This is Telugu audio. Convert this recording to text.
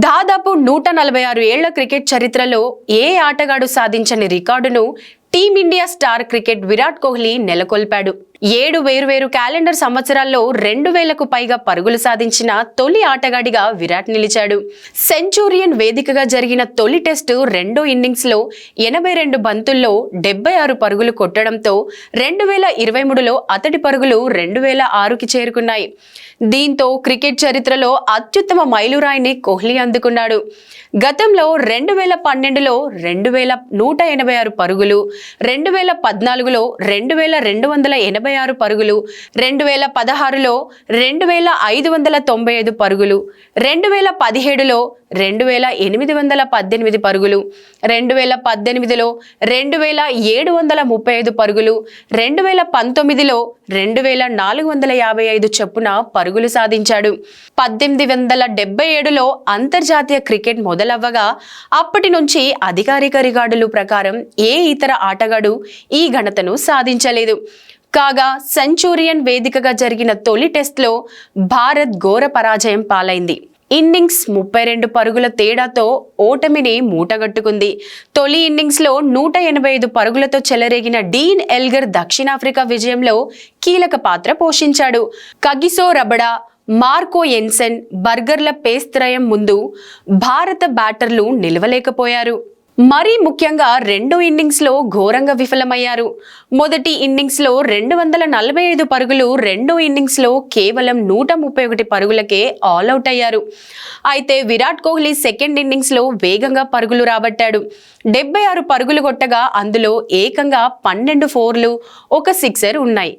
దాదాపు నూట నలభై ఆరు ఏళ్ళ క్రికెట్ చరిత్రలో ఏ ఆటగాడు సాధించని రికార్డును team India star cricket Virat Kohli నెలకొల్పాడు. ఏడు వేరువేరు క్యాలెండర్ సంవత్సరాల్లో రెండు వేలకు పైగా పరుగులు సాధించిన తొలి ఆటగాడిగా విరాట్ నిలిచాడు. సెంచూరియన్ వేదికగా జరిగిన తొలి టెస్టు రెండో ఇన్నింగ్స్లో ఎనభై రెండు బంతుల్లో డెబ్బై ఆరు పరుగులు కొట్టడంతో రెండు వేల ఇరవై మూడులో అతడి పరుగులు రెండు వేల ఆరుకి చేరుకున్నాయి. దీంతో క్రికెట్ చరిత్రలో అత్యుత్తమ మైలురాయిని కోహ్లీ అందుకున్నాడు. గతంలో రెండు వేల పన్నెండులో రెండు వేల నూట ఎనభై ఆరు పరుగులు రెండు వేల పద్నాలుగులో రెండు వేల రెండు వందల ఎనభై ఆరు పరుగులు రెండు వేల పదహారులో రెండు వేల ఐదు వందల తొంభై ఐదు పరుగులు రెండు వేల పదిహేడులో రెండు వేల ఎనిమిది వందల పద్దెనిమిది పరుగులు రెండు వేల పద్దెనిమిదిలో రెండు వేల ఏడు వందల ముప్పై ఐదు పరుగులు రెండు వేల పంతొమ్మిదిలో రెండు వేల నాలుగు వందల యాభై ఐదు చొప్పున పరుగులు సాధించాడు. పద్దెనిమిది వందల డెబ్బై ఏడులో అంతర్జాతీయ క్రికెట్ మొదలవ్వగా అప్పటి నుంచి అధికారిక రికార్డులు ప్రకారం ఏ ఇతర ఆటగాడు ఈ ఘనతను సాధించలేదు. కాగా సెంచూరియన్ వేదికగా జరిగిన తొలి టెస్ట్లో భారత్ ఘోర పరాజయం పాలైంది. ఇన్నింగ్స్ ముప్పై రెండు పరుగుల తేడాతో ఓటమిని మూటగట్టుకుంది. తొలి ఇన్నింగ్స్లో నూట ఎనభై ఐదు పరుగులతో చెలరేగిన డీన్ ఎల్గర్ దక్షిణాఫ్రికా విజయంలో కీలక పాత్ర పోషించాడు. కగిసో రబడా మార్కో ఎన్సెన్ బర్గర్ల పేస్త్రయం ముందు భారత బ్యాటర్లు నిలవలేకపోయారు. మరీ ముఖ్యంగా రెండు ఇన్నింగ్స్లో ఘోరంగా విఫలమయ్యారు. మొదటి ఇన్నింగ్స్లో రెండు వందల నలభై ఐదు పరుగులు రెండో ఇన్నింగ్స్లో కేవలం నూట ముప్పై ఒకటి పరుగులకే ఆల్అవుట్ అయ్యారు. అయితే విరాట్ కోహ్లీ సెకండ్ ఇన్నింగ్స్లో వేగంగా పరుగులు రాబట్టాడు. డెబ్బై ఆరు పరుగులు కొట్టగా అందులో ఏకంగా పన్నెండు ఫోర్లు ఒక సిక్సర్ ఉన్నాయి.